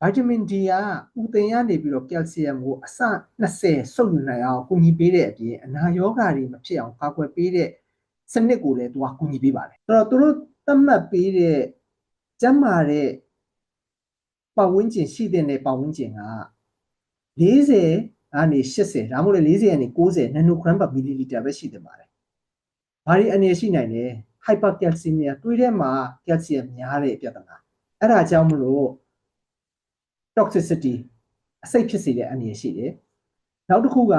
ဗိုက်တာမင် D ကဥသိန်ကနေပြီးတော့ကယ်လ်ဆီယမ်ကိုအစ20စုပ်ယူနိုင်အောင်ကူညီပေးတဲ့အပြင်အနာရောဂါတွေမဖြစ်အောင်ကာကွယ်ပေးတဲ့စနစ်ကိုလည်းသူကကူညီပေးပါတယ်အဲ့တော့သူတို့သတ်မှတ်ပေးတဲ့ကျန်းမာတဲ့ပတ်ဝန်းကျင်ရှိတဲ့ပတ်ဝန်းကျင်က40ကနေ80ဒါမှမဟုတ်လေ40ကနေ90 nanogram per milliliter ပဲရှိတယ်ပါတယ်။ဘာတွေအနေရှိနိုင်လဲ hypercalcemia တွေးထဲမှာကယ်လ်ဆီယမ်များတဲ့ပြဿနာအဲ့ဒါကြောင့်မလို့ toxicity အဆိပ်ဖြစ်စေတဲ့အနေရှိတယ်။နောက်တစ်ခုက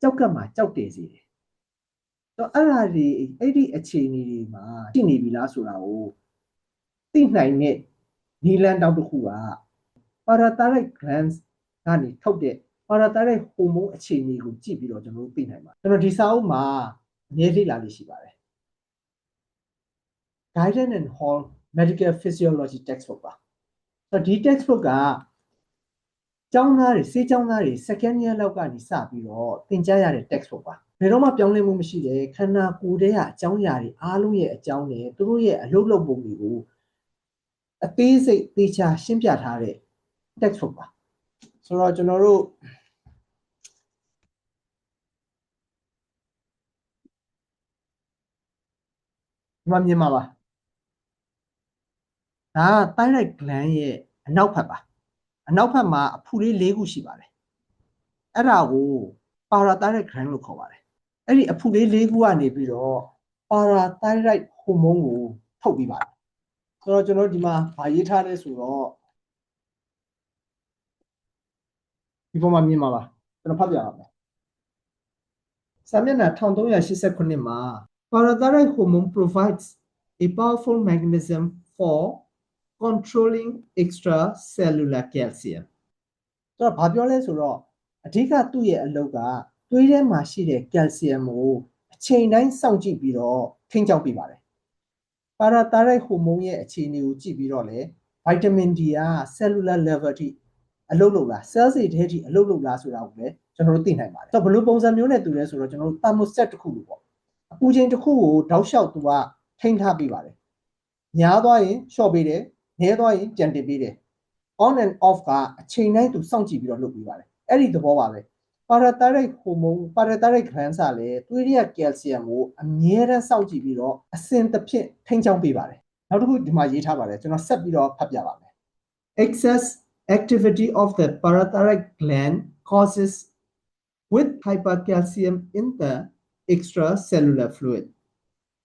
ကြောက်ကပ်မှာကြောက်တယ်စေတယ်။တော့အဲ့ဒါတွေအဲ့ဒီအခြေအနေတွေမှာရှိနေပြီလားဆိုတာကိုသိနိုင်တဲ့နီလန်တောက်တစ်ခုက parathyroid glands ကနေထုတ်တဲ့ parathyroid hormone အခြေအနေကိုကြည့်ပြီးတော့ကျွန်တော်တို့သိနိုင်ပါတယ်။ကျွန်တော်ဒီစာအုပ်မှာအနည်းလေးလာလေးရှိပါတယ်။ Guidance and Hall Medical Physiology textbook ပါ။ဆိုတော့ဒီ textbook က ကျောင်းသားတွေစေကျောင်းသားတွေ second year လောက်ကနေစပြီးတော့သင်ကြားရတဲ့ textbook ပါဘယ်တော့မှပြောင်းလဲမှုမရှိတဲ့ခန္ဓာကိုယ်တည်းကအကြောင်းအရာတွေအားလုံးရဲ့အကြောင်းနဲ့သူတို့ရဲ့အလုပ်လုပ်ပုံတွေကိုအသေးစိတ်သေချာရှင်းပြထားတဲ့ textbook ပါဆိုတော့ကျွန်တော်တို့ဒီမှာမြင်ပါပါဒါက thyroid gland ရဲ့အနောက်ဘက်ပါ အနောက်ဘက်မှာအဖူလေး၄ခုရှိပါတယ်အဲ့ဒါကို parathyroid gland လို့ခေါ်ပါတယ်အဲ့ဒီအဖူလေး၄ခုကနေပြီးတော့ parathyroid hormone ကိုထုတ်ပြီးပါတယ်ဆိုတော့ကျွန်တော်ဒီမှာဗာရေးထားလဲဆိုတော့ဒီပေါ်မှာမြင်ပါပါကျွန်တော်ဖတ်ပြပါမယ်စာမျက်နှာ1389မှာ parathyroid hormone provides a powerful mechanism for controlling extracellular calcium ဆိုတော့ဘာပြောလဲဆိုတော့အဓိကသူ့ရဲ့အလုပ်ကသွေးထဲမှာရှိတဲ့ကယ်လ်ဆီယမ်ကိုအချိန်တိုင်းစောင့်ကြည့်ပြီးတော့ထိန်းကျောင်းပေးပါတယ်ပါရာသာရိုက်ဟိုမုန်းရဲ့အခြေအနေကိုကြည့်ပြီးတော့လေဗိုက်တာမင်ဒီက cellular level ထိအလုပ်လုပ်လား cell တွေထဲထိအလုပ်လုပ်လားဆိုတာကိုလည်းကျွန်တော်တို့သိနိုင်ပါတယ်ဆိုတော့ဘယ်လိုပုံစံမျိုးနဲ့တူလဲဆိုတော့ကျွန်တော်တို့ thermostat တစ်ခုလိုပေါ့အပူချိန်တစ်ခုကိုတောက်လျှောက်သူကထိန်းထားပေးပါတယ်ညားသွားရင်လျှော့ပေးတယ် နဲသွားရင်ပြန်တင်ပေးတယ် on and off ကအချိန်တိုင်းသူစောင့်ကြည့်ပြီးတော့လုပ်ပေးပါတယ်အဲ့ဒီသဘောပါပဲ parathyroid hormone parathyroid gland ကလည်းသွေးရကယ်လ်ဆီယမ်ကိုအမြဲတမ်းစောင့်ကြည့်ပြီးတော့အစဉ်တစ်ဖြစ်ထိန်းချောင်းပေးပါတယ်နောက်တစ်ခုဒီမှာရေးထားပါတယ်ကျွန်တော်ဆက်ပြီးတော့ဖတ်ပြပါမယ် excess activity of the parathyroid gland causes with hypercalcium in the extracellular fluid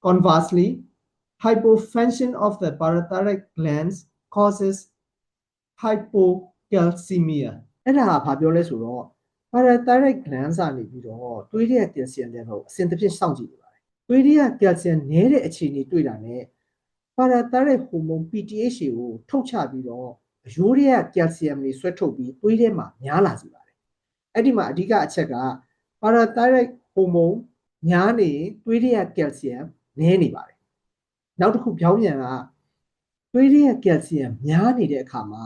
conversely hypofunction of the parathyroid glands causes hypocalcemia အဲ့ဒါကဘာပြောလဲဆိုတော့ parathyroid glands ကနေပြီးတော့သွေးရဲ့ကယ်လ်ဆီယမ်တွေကိုအစဉ်တစ်ဖြင့်စောင့်ကြည့်နေပါတယ်သွေးရဲ့ကယ်လ်ဆီယမ်နည်းတဲ့အခြေအနေတွေ့တာနဲ့ parathyroid hormone PTH ကိုထုတ်ချပြီးတော့အရိုးရဲ့ကယ်လ်ဆီယမ်တွေဆွဲထုတ်ပြီးသွေးထဲမှာများလာစေပါတယ်အဲ့ဒီမှာအဓိကအချက်က parathyroid hormone များနေသွေးရဲ့ကယ်လ်ဆီယမ်နည်းနေပါတယ် နောက်တစ်ခုပြောင်းပြန်ကသွေးရဲ့ကယ်လ်ဆီယမ်များနေတဲ့အခါမှာ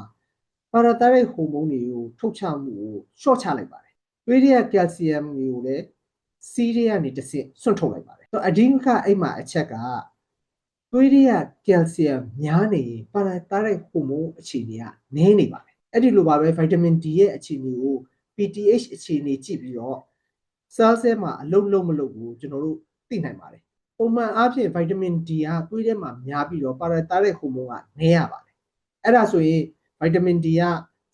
ပါရာသရိုက်ဟိုမုန်းတွေကိုထုတ်ချမှုကိုရှော့ချလိုက်ပါတယ်သွေးရဲ့ကယ်လ်ဆီယမ်တွေကိုလည်းစီးရဲ့ကနေတစ်ဆင့်ဆွန့်ထုတ်လိုက်ပါတယ်ဆိုတော့အဓိကအဲ့မှာအချက်ကသွေးရဲ့ကယ်လ်ဆီယမ်များနေပါရာသရိုက်ဟိုမုန်းအခြေအနေကနည်းနေပါတယ်အဲ့ဒီလိုပါပဲဗိုက်တာမင် D ရဲ့အခြေအနေကို PTH အခြေအနေကြည့်ပြီးတော့ cell ဆဲမှာအလုံးလုံးမလုပ်ဘူးကျွန်တော်တို့သိနိုင်ပါတယ် ပုံမှန်အားဖြင့်ဗိုက်တာမင် D ကသွေးထဲမှာများပြီးတော့ပါရာတာတဲ့ဟိုမုန်းကနည်းရပါတယ်အဲ့ဒါဆိုရင်ဗိုက်တာမင် D က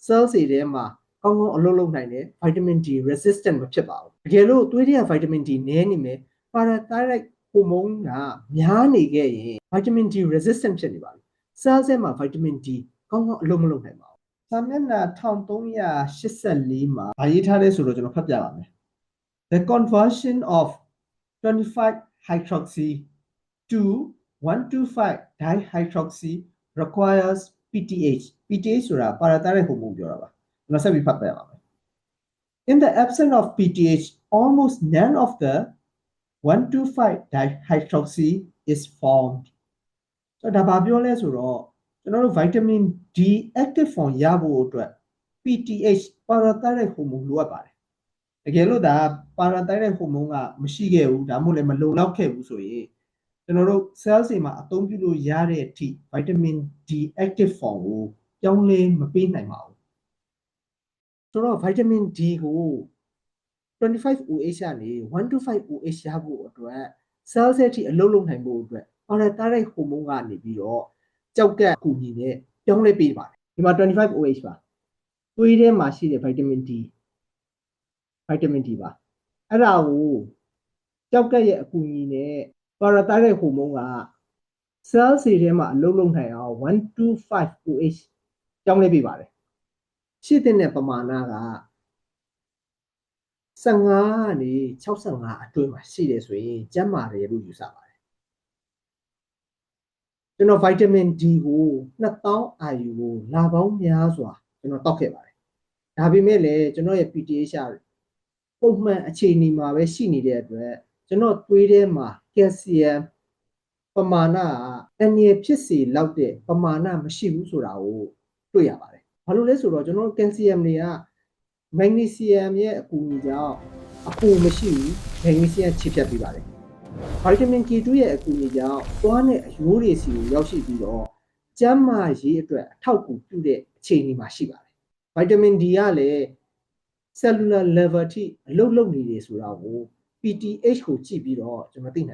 cell တွေထဲမှာကောင်းကောင်းအလုပ်လုပ်နိုင်တယ်ဗိုက်တာမင် D resistant မဖြစ်ပါဘူးတကယ်လို့သွေးထဲကဗိုက်တာမင် D နည်းနေမယ်ပါရာတာတဲ့ဟိုမုန်းကများနေခဲ့ရင်ဗိုက်တာမင် D resistant ဖြစ်နေပါပြီ cell ထဲမှာဗိုက်တာမင် D ကောင်းကောင်းအလုပ်မလုပ်နိုင်ပါဘူးစာမျက်နှာ1384မှာဗာရေးထားတဲ့ဆိုတော့ကျွန်တော်ဖတ်ပြပါမယ် The conversion of 25 hydroxy to 125 dihydroxy requires PTH PTH ဆိုတာ parathyroid hormone ပြောတာပါကျွန်တော်ဆက်ပြီးဖတ်ပြပါမယ် In the absence of PTH almost none of the 125 dihydroxy is formed ဆိုတော့ဒါဘာပြောလဲဆိုတော့ကျွန်တော်တို့ vitamin D active form ရဖို့အတွက် PTH parathyroid hormone လိုအပ်ပါတယ် တကယ်လို့ဒါပါရာတိုင်းတဲ့ဟိုမုန်းကမရှိခဲ့ဘူးဒါမှမဟုတ်လည်းမလုံလောက်ခဲ့ဘူးဆိုရင်ကျွန်တော်တို့ cells တွေမှာအသုံးပြုလို့ရတဲ့အထိ vitamin D active form ကိုပြောင်းလဲမပေးနိုင်ပါဘူးဆိုတော့ vitamin D ကို 25OH ကနေ 125OH ရဖို့အတွက် cell cell ထိအလုပ်လုပ်နိုင်ဖို့အတွက် parathyroid hormone ကနေပြီးတော့ကြောက်ကပ်အကူအညီနဲ့ပြောင်းလဲပေးပါတယ်ဒီမှာ 25OH ပါသွေးထဲမှာရှိတဲ့ vitamin D vitamin D ပါအဲ့ဒါကိုကြောက်ကပ်ရဲ့အကူအညီနဲ့ parathyroid hormone က cell တွေထဲမှာအလုပ်လုပ်နိုင်အောင် 125OH ပြောင်းလဲပေးပါတယ်ရှိတဲ့ပမာဏက15ကနေ65အတွင်းမှာရှိတယ်ဆိုရင်ကျန်းမာတယ်လို့ယူဆပါတယ်ကျွန်တော် vitamin D ကို2000 IU ကိုလာပေါင်းများစွာကျွန်တော်တောက်ခဲ့ပါတယ်ဒါပေမဲ့လည်းကျွန်တော်ရဲ့ PTH ပုံမှန်အခြေအနေမှာပဲရှိနေတဲ့အတွက်ကျွန်တော်သွေးထဲမှာကယ်လ်ဆီယမ်ပမာဏကအနည်းဖြစ်စေလောက်တဲ့ပမာဏမရှိဘူးဆိုတာကိုတွေ့ရပါတယ်ဘာလို့လဲဆိုတော့ကျွန်တော်ကယ်လ်ဆီယမ်တွေကမက်ဂနီဆီယမ်ရဲ့အကူအညီကြောင့်အပူမရှိဘူးမက်ဂနီဆီယမ်ချစ်ဖြတ်ပေးပါတယ်ဗိုက်တာမင် K2 ရဲ့အကူအညီကြောင့်သွားနဲ့အရိုးတွေစီကိုရောက်ရှိပြီးတော့ကျန်းမာရေးအတွက်အထောက်အကူပြုတဲ့အခြေအနေမှာရှိပါတယ်ဗိုက်တာမင် D ကလည်း cellular level ထိအလုပ်လုပ်နေတယ်ဆိုတာကို PTH ကိုကြည့်ပြီးတော့ကျွန်တော်သိနိုင်